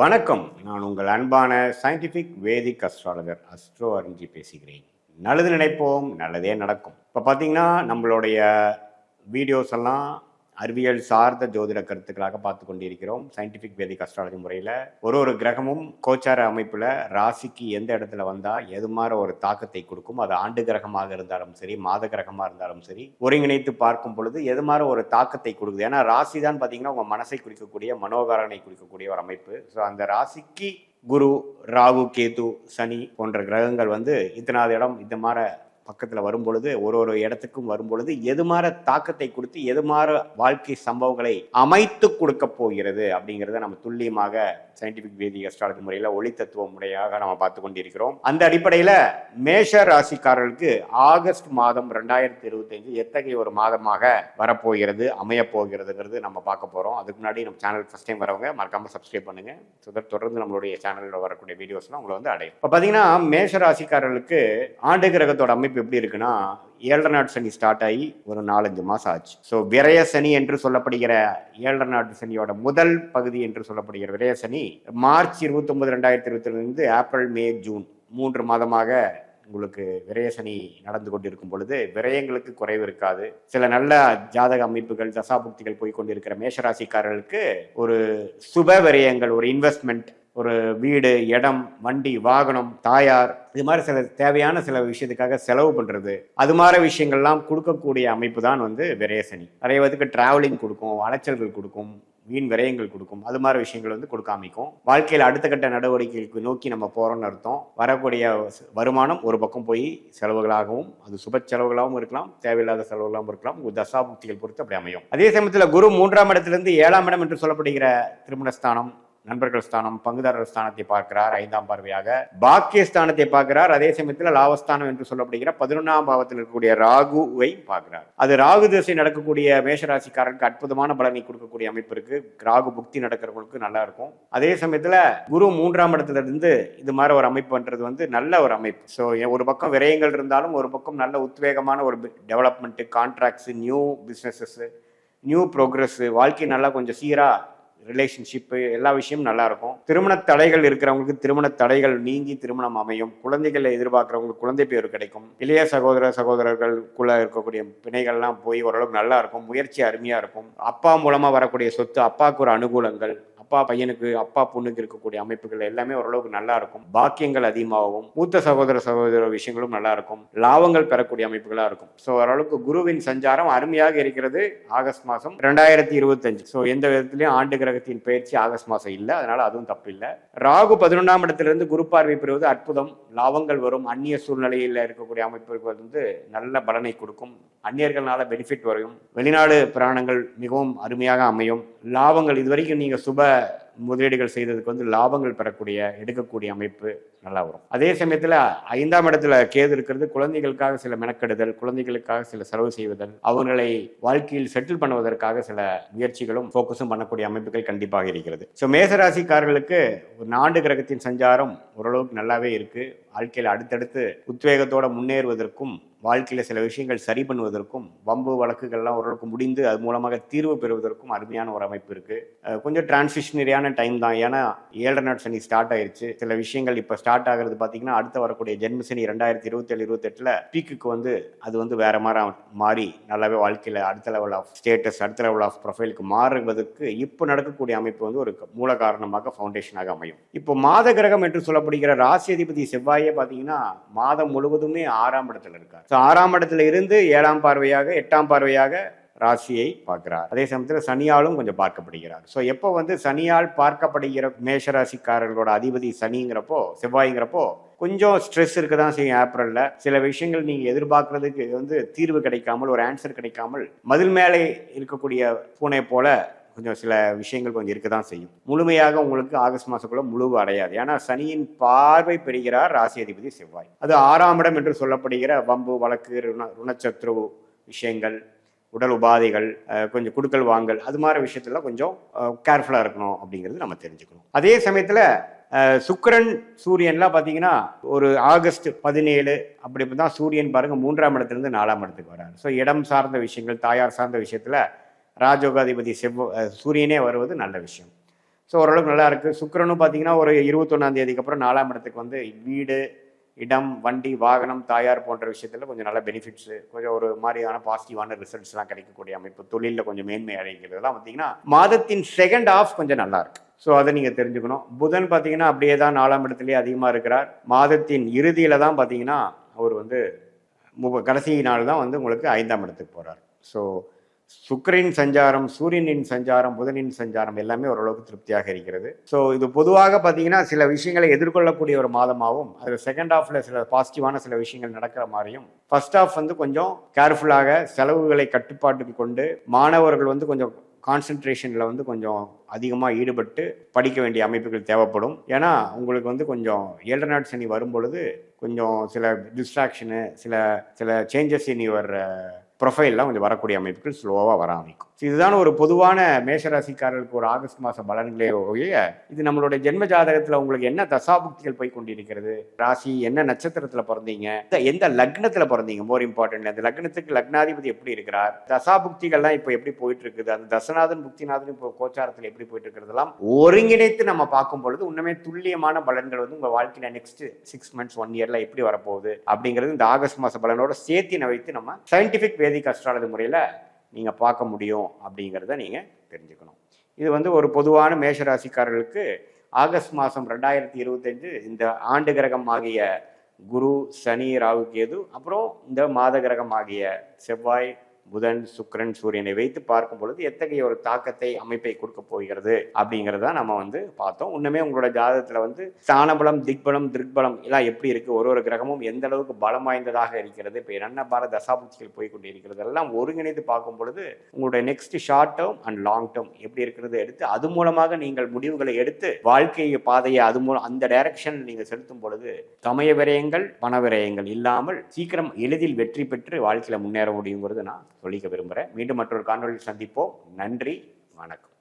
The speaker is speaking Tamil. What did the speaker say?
வணக்கம். நான் உங்கள் அன்பான சயின்டிஃபிக் வேதிக் அஸ்ட்ராலஜர் அஸ்ட்ரோ அறிஞ்சி பேசுகிறேன். நல்லது நினைப்போம் நல்லதே நடக்கும். இப்போ பார்த்தீங்கன்னா நம்மளுடைய வீடியோஸ் எல்லாம் அறிவியல் சார்ந்த ஜோதிட கருத்துக்களாக பார்த்து கொண்டிருக்கிறோம். சயின்டிஃபிக் வேதிக் அஸ்ட்ராலஜி முறையில் ஒரு ஒரு கிரகமும் கோச்சார அமைப்பில் ராசிக்கு எந்த இடத்துல வந்தால் எது மாதிரி ஒரு தாக்கத்தை கொடுக்கும். அது ஆண்டு கிரகமாக இருந்தாலும் சரி மாத கிரகமாக இருந்தாலும் சரி ஒருங்கிணைத்து பார்க்கும் பொழுது எது மாதிரி ஒரு தாக்கத்தை கொடுக்குது. ஏன்னா ராசி தான் பார்த்தீங்கன்னா உங்கள் மனசை குறிக்கக்கூடிய மனோகாரனை குறிக்கக்கூடிய ஒரு அமைப்பு. ஸோ அந்த ராசிக்கு குரு ராகு கேது சனி போன்ற கிரகங்கள் வந்து இத்தனாவது இடம் இந்த மாதிரி பக்கத்தில் வரும் பொழுது ஒரு ஒரு இடத்துக்கும் வரும்பொழுது எது மாற தாக்கத்தை கொடுத்து எது மாற வாழ்க்கை சம்பவங்களை அமைத்து கொடுக்க போகிறது அப்படிங்கிறத நம்ம துல்லியமாக சயின்டிபிக் வேதி அஸ்ட்ராலஜி முறையில் ஒளி தத்துவ முறையாக நம்ம பார்த்து கொண்டிருக்கிறோம். அந்த அடிப்படையில் மேஷ ராசிக்காரர்களுக்கு ஆகஸ்ட் மாதம் ரெண்டாயிரத்தி இருபத்தஞ்சு எத்தகைய ஒரு மாதமாக வரப்போகிறது அமையப்போகிறதுங்கிறது நம்ம பார்க்க போகிறோம் அதுக்கு முன்னாடி நம்ம சேனல் ஃபஸ்ட் டைம் வரவங்க மறக்காமல் சப்ஸ்கிரைப் பண்ணுங்க. சுதர் தொடர்ந்து நம்மளுடைய சேனலில் வரக்கூடிய வீடியோஸ்லாம் உங்களை வந்து அடையும். இப்போ பார்த்தீங்கன்னா மேஷ ராசிக்காரர்களுக்கு ஆண்டு கிரகத்தோட அமைப்பு எப்படி இருக்குன்னா ஏழரை நாட்டு சனி ஸ்டார்ட் ஆகி ஒரு நாலஞ்சு மாதம் ஆச்சு. ஸோ விரய சனி என்று சொல்லப்படுகிற ஏழரை நாட்டு சனியோட முதல் பகுதி என்று சொல்லப்படுகிற விரய சனி மார்ச் இருபத்தொன்பது ரெண்டாயிரத்தி இருபத்திலிருந்து ஏப்ரல் மே ஜூன் மூன்று மாதமாக உங்களுக்கு விரயசனி நடந்து கொண்டிருக்கும் பொழுது விரயங்களுக்கு குறைவு இருக்காது. சில நல்ல ஜாதக அமைப்புகள் தசாபுக்திகள் போய் கொண்டிருக்கிற மேஷராசிக்காரர்களுக்கு ஒரு சுப விரயங்கள் ஒரு இன்வெஸ்ட்மெண்ட் ஒரு வீடு இடம் வண்டி வாகனம் தாயார் இது மாதிரி சில தேவையான சில விஷயத்துக்காக செலவு பண்ணுறது அது மாதிரி விஷயங்கள்லாம் கொடுக்கக்கூடிய அமைப்பு தான் வந்து விரயசனி நிறைய பேருக்கு டிராவலிங் கொடுக்கும் அலைச்சல்கள் கொடுக்கும் வீண் விரயங்கள் கொடுக்கும். அது மாதிரி விஷயங்கள் வந்து கொடுக்க அமைக்கும் வாழ்க்கையில் அடுத்த கட்ட நடவடிக்கைகளுக்கு நோக்கி நம்ம போகிறோம்னு அர்த்தம். வரக்கூடிய வருமானம் ஒரு பக்கம் போய் செலவுகளாகவும் அது சுப செலவுகளாகவும் இருக்கலாம் தேவையில்லாத செலவுகளாகவும் இருக்கலாம். உங்கள் தசாபுக்திகள் பொறுத்து அப்படி அமையும். அதே சமயத்தில் குரு மூன்றாம் இடத்திலிருந்து ஏழாம் இடம் என்று சொல்லப்படுகிற திருமணஸ்தானம் நண்பர்கள் ஸ்தானம் பங்குதாரர் ஸ்தானத்தை பார்க்கிறார் ஐந்தாம் பார்வையாக. பாக்கிய ஸ்தானத்தை பார்க்கிறார். அதே சமயத்தில் லாபஸ்தானம் என்று சொல்லப்படுகிற பதினொன்றாம் பாவத்தில் இருக்கக்கூடிய ராகுவை பார்க்கிறார். அது ராகு திசை நடக்கக்கூடிய மேஷராசிக்காரருக்கு அற்புதமான பலனை கொடுக்கக்கூடிய அமைப்பு இருக்கு. ராகு புக்தி நடக்கிறவங்களுக்கு நல்லா இருக்கும். அதே சமயத்தில் குரு மூன்றாம் இடத்துல இருந்து இது மாதிரி ஒரு அமைப்பு பண்றது வந்து நல்ல ஒரு அமைப்பு. ஸோ ஒரு பக்கம் விரயங்கள் இருந்தாலும் ஒரு பக்கம் நல்ல உத்வேகமான ஒரு development contracts new businesses new progress வாழ்க்கை நல்லா கொஞ்சம் சீராக ரிலேஷன்ஷிப்பு எல்லா விஷயமும் நல்லா இருக்கும் திருமண தடைகள் இருக்கிறவங்களுக்கு திருமண தடைகள் நீங்கி திருமணம் அமையும். குழந்தைகளை எதிர்பார்க்குறவங்களுக்கு குழந்தை பேர் கிடைக்கும். இளைய சகோதர சகோதரர்களுக்குள்ளே இருக்கக்கூடிய பிணைகள்லாம் போய் ஓரளவுக்கு நல்லா இருக்கும் முயற்சி அருமையாக இருக்கும். அப்பா மூலமாக வரக்கூடிய சொத்து அப்பாவுக்கு ஒரு அனுகூலங்கள். அப்பா பையனுக்கு அப்பா பொண்ணுக்கு இருக்கக்கூடிய அமைப்புகள் எல்லாமே ஓரளவுக்கு நல்லா இருக்கும் பாக்கியங்கள் அதிகமாகவும் மூத்த சகோதர சகோதர விஷயங்களும் நல்லா இருக்கும் லாபங்கள் பெறக்கூடிய அமைப்புகளா இருக்கும். ஸோ ஓரளவுக்கு குருவின் சஞ்சாரம் அருமையாக இருக்கிறது ஆகஸ்ட் மாதம் ரெண்டாயிரத்தி இருபத்தஞ்சு. ஸோ எந்த விதத்திலையும் ஆண்டு கிரகத்தின் பயிற்சி ஆகஸ்ட் மாதம் இல்லை. அதனால அதுவும் தப்பு இல்லை ராகு பதினொன்றாம் இடத்திலிருந்து குரு பார்வை பெறுவது அற்புதம். லாபங்கள் வரும். அந்நிய சூழ்நிலையில் இருக்கக்கூடிய அமைப்புகள் வந்து நல்ல பலனை கொடுக்கும். அந்நியர்களால பெனிஃபிட் வரையும். வெளிநாடு பிராணங்கள் மிகவும் அருமையாக அமையும். லாபங்கள் இதுவரைக்கும் நீங்கள் சுப முதலீடுகள் செய்ததுக்கு வந்து லாபங்கள் பெறக்கூடிய எடுக்கக்கூடிய அமைப்பு நல்லா வரும். அதே சமயத்தில் ஐந்தாம் இடத்துல கேது இருக்கிறது குழந்தைகளுக்காக சில மெனக்கெடுதல் குழந்தைகளுக்காக சில செலவு செய்வதல் அவர்களை வாழ்க்கையில் செட்டில் பண்ணுவதற்காக சில முயற்சிகளும் ஃபோக்கஸும் பண்ணக்கூடிய அமைப்புகள் கண்டிப்பாக இருக்கிறது. ஸோ மேசராசிக்காரர்களுக்கு ஒரு நாண்டு கிரகத்தின் சஞ்சாரம் ஓரளவுக்கு நல்லாவே இருக்கு. வாழ்க்கையில் அடுத்தடுத்து உத்வேகத்தோட முன்னேறுவதற்கும் வாழ்க்கையில் சில விஷயங்கள் சரி பண்ணுவதற்கும் வம்பு வழக்குகள்லாம் ஓரளவுக்கு முடிந்து அது மூலமாக தீர்வு பெறுவதற்கும் அருமையான ஒரு அமைப்பு இருக்குது கொஞ்சம் டிரான்சிஷனரியான டைம் தான். ஏன்னா ஏழரை நாட் சனி ஸ்டார்ட் ஆயிடுச்சு சில விஷயங்கள் இப்போ ஸ்டார்ட் ஆகிறது பார்த்தீங்கன்னா அடுத்த வரக்கூடிய ஜென்ம சனி ரெண்டாயிரத்தி இருபத்தேழு இருபத்தெட்டில் பீக்குக்கு வந்து அது வந்து வேற மாதிரி மாறி நல்லாவே வாழ்க்கையில் அடுத்த லெவல் ஆஃப் ஸ்டேட்டஸ் அடுத்த லெவல் ஆஃப் ப்ரொஃபைலுக்கு மாறுவதற்கு இப்போ நடக்கக்கூடிய அமைப்பு வந்து ஒரு மூல காரணமாக ஃபவுண்டேஷனாக அமையும். இப்போ மாத கிரகம் என்று சொல்லப்படுகிற ராசி அதிபதி செவ்வாயே பார்த்தீங்கன்னா மாதம் முழுவதுமே ஆறாம் இடத்துல இருக்கார். ஸோ ஆறாம் இடத்துல இருந்து ஏழாம் பார்வையாக எட்டாம் பார்வையாக ராசியை பார்க்கிறார். அதே சமயத்தில் சனியாலும் கொஞ்சம் பார்க்கப்படுகிறார். ஸோ எப்போ வந்து சனியால் பார்க்கப்படுகிற மேஷராசிக்காரர்களோட அதிபதி சனிங்கிறப்போ செவ்வாய்ங்கிறப்போ கொஞ்சம் ஸ்ட்ரெஸ் இருக்க தான் செய்யும் ஏப்ரலில் சில விஷயங்கள் நீங்கள் எதிர்பார்க்கறதுக்கு வந்து தீர்வு கிடைக்காமல் ஒரு ஆன்சர் கிடைக்காமல் மதில் மேலே இருக்கக்கூடிய பூனை போல கொஞ்சம் சில விஷயங்கள் கொஞ்சம் இருக்க தான் செய்யும். முழுமையாக உங்களுக்கு ஆகஸ்ட் மாதக்குள்ள முழுவு அடையாது. ஏன்னா சனியின் பார்வை பெறுகிறார் ராசி அதிபதி செவ்வாய். அது ஆறாம் இடம் என்று சொல்லப்படுகிற வம்பு வழக்கு ருண ருணச்சத்ரு விஷயங்கள் உடல் உபாதைகள் கொஞ்சம் குடுக்கல் வாங்கல் அது மாதிரி விஷயத்துல கொஞ்சம் கேர்ஃபுல்லாக இருக்கணும் அப்படிங்கிறது நம்ம தெரிஞ்சுக்கணும். அதே சமயத்தில் சுக்கிரன் சூரியன்லாம் பார்த்தீங்கன்னா ஒரு ஆகஸ்ட் பதினேழு அப்படி தான் சூரியன் பாருங்க மூன்றாம் இடத்துலேருந்து நாலாம் இடத்துக்கு வராரு. ஸோ இடம் சார்ந்த விஷயங்கள் தாயார் சார்ந்த விஷயத்தில் ராஜோகாதிபதி செவ்வ சூரியனே வருவது நல்ல விஷயம். ஸோ ஓரளவுக்கு நல்லா இருக்குது சுக்கிரனும் பார்த்தீங்கன்னா ஒரு இருபத்தொன்னாம் தேதிக்கு அப்புறம் நாலாம் இடத்துக்கு வந்து வீடு இடம் வண்டி வாகனம் தாயார் போன்ற விஷயத்தில் கொஞ்சம் நல்ல பெனிஃபிட்ஸு கொஞ்சம் ஒரு மாதிரியான பாசிட்டிவான ரிசல்ட்ஸ்லாம் கிடைக்கக்கூடிய அமைப்பு. தொழிலில் கொஞ்சம் மேன்மை அடைகிறதுலாம் பார்த்தீங்கன்னா மாதத்தின் செகண்ட் ஆஃப் கொஞ்சம் நல்லா இருக்கு. ஸோ அதை நீங்கள் தெரிஞ்சுக்கணும். புதன் பார்த்தீங்கன்னா அப்படியே தான் நாலாம் இடத்துலேயே அதிகமாக இருக்கிறார். மாதத்தின் இறுதியில் தான் பார்த்தீங்கன்னா அவர் வந்து மு- கடைசி நாள் தான் வந்து உங்களுக்கு ஐந்தாம் இடத்துக்கு போகிறார் ஸோ சுக்கரின் சஞ்சாரம் சூரியனின் சஞ்சாரம் புதனின் சஞ்சாரம் எல்லாமே ஓரளவுக்கு திருப்தியாக இருக்கிறது. ஸோ இது பொதுவாக பார்த்தீங்கன்னா சில விஷயங்களை எதிர்கொள்ளக்கூடிய ஒரு மாதமாகவும் அதில் செகண்ட் ஹாஃபில் சில பாசிட்டிவான சில விஷயங்கள் நடக்கிற மாதிரியும் ஃபர்ஸ்ட் ஹாஃப் வந்து கொஞ்சம் கேர்ஃபுல்லாக செலவுகளை கட்டுப்பாட்டுக்கு கொண்டு மாணவர்கள் வந்து கொஞ்சம் கான்சென்ட்ரேஷனில் வந்து கொஞ்சம் அதிகமாக ஈடுபட்டு படிக்க வேண்டிய அமைப்புகள் தேவைப்படும். ஏன்னா உங்களுக்கு வந்து கொஞ்சம் ஏழரை நாட் சனி வரும் பொழுது கொஞ்சம் சில டிஸ்ட்ராக்ஷனு சில சில சேஞ்சஸ் இன் யுவர் ப்ரொஃபைல்லாம் கொஞ்சம் வரக்கூடிய அமைப்புகள் ஸ்லோவாக வர ஆரம்பிக்கும். இதுதான் ஒரு பொதுவான மேஷராசிக்காரர்களுக்கு ஒரு ஆகஸ்ட் மாத பலன்களே ஒழிய இது நம்மளுடைய ஜென்ம ஜாதகத்தில் உங்களுக்கு என்ன தசாபுக்திகள் போய் கொண்டிருக்கிறது ராசி என்ன நட்சத்திரத்தில் பிறந்தீங்க? எந்த- எந்த லக்னத்தில் பிறந்தீங்க? மோர் இம்பார்ட்டன்ட் அந்த லக்னத்துக்கு லக்னாதிபதி எப்படி இருக்கிறார்? தசாபுக்திகள்லாம் இப்போ எப்படி போயிட்டு இருக்குது அந்த தசநாதன் புக்திநாதன் இப்போ கோச்சாரத்தில் எப்படி போயிட்டு இருக்கிறதெல்லாம் ஒருங்கிணைத்து நம்ம பார்க்கும் பொழுது உண்மையே துல்லியமான பலன்கள் வந்து உங்கள் வாழ்க்கையில் நெக்ஸ்ட் சிக்ஸ் மந்த்ஸ் ஒன் இயர்ல எப்படி வரப்போகுது? அப்படிங்கிறது இந்த ஆகஸ்ட் மாத பலனோட சேர்த்தினை வைத்து நம்ம சயின்டிஃபிக் வேதிக் அஸ்ட்ராலஜி முறையில் நீங்கள் பார்க்க முடியும் அப்படிங்கிறத நீங்கள் தெரிஞ்சுக்கணும். இது வந்து ஒரு பொதுவான மேஷராசிக்காரர்களுக்கு ஆகஸ்ட் மாதம் ரெண்டாயிரத்தி இருபத்தஞ்சு இந்த ஆண்டு கிரகம் ஆகிய குரு சனி ராகு கேது அப்புறம் இந்த மாத கிரகம் ஆகிய செவ்வாய் புதன் சுக்கரன் சூரியனை வைத்து பார்க்கும் பொழுது எத்தகைய ஒரு தாக்கத்தை அமைப்பை கொடுக்க போகிறது அப்படிங்கிறத நம்ம வந்து பார்த்தோம். இன்னுமே உங்களோட ஜாதகத்தில் வந்து ஸ்தானபலம் திக்பலம் திருக்பலம் எல்லாம் எப்படி இருக்கு? ஒரு ஒரு கிரகமும் எந்த அளவுக்கு பலம் வாய்ந்ததாக இருக்கிறது? இப்போ என்ன பார தசாபுக்திகள் போய் இருக்கிறது எல்லாம் ஒருங்கிணைந்து பார்க்கும் பொழுது உங்களுடைய next short term and long term எப்படி இருக்கிறது எடுத்து அது மூலமாக நீங்கள் முடிவுகளை எடுத்து வாழ்க்கை பாதையை அது மூலம் அந்த டைரக்ஷன் நீங்கள் செலுத்தும் பொழுது சமய விரயங்கள் பண விரயங்கள் இல்லாமல் சீக்கிரம் எளிதில் வெற்றி பெற்று வாழ்க்கையில் முன்னேற முடியுங்கிறது நான் சொல்லிக்க விரும்புகிறேன் மீண்டும் மற்றொரு காணொலியில் சந்திப்போம். நன்றி வணக்கம்.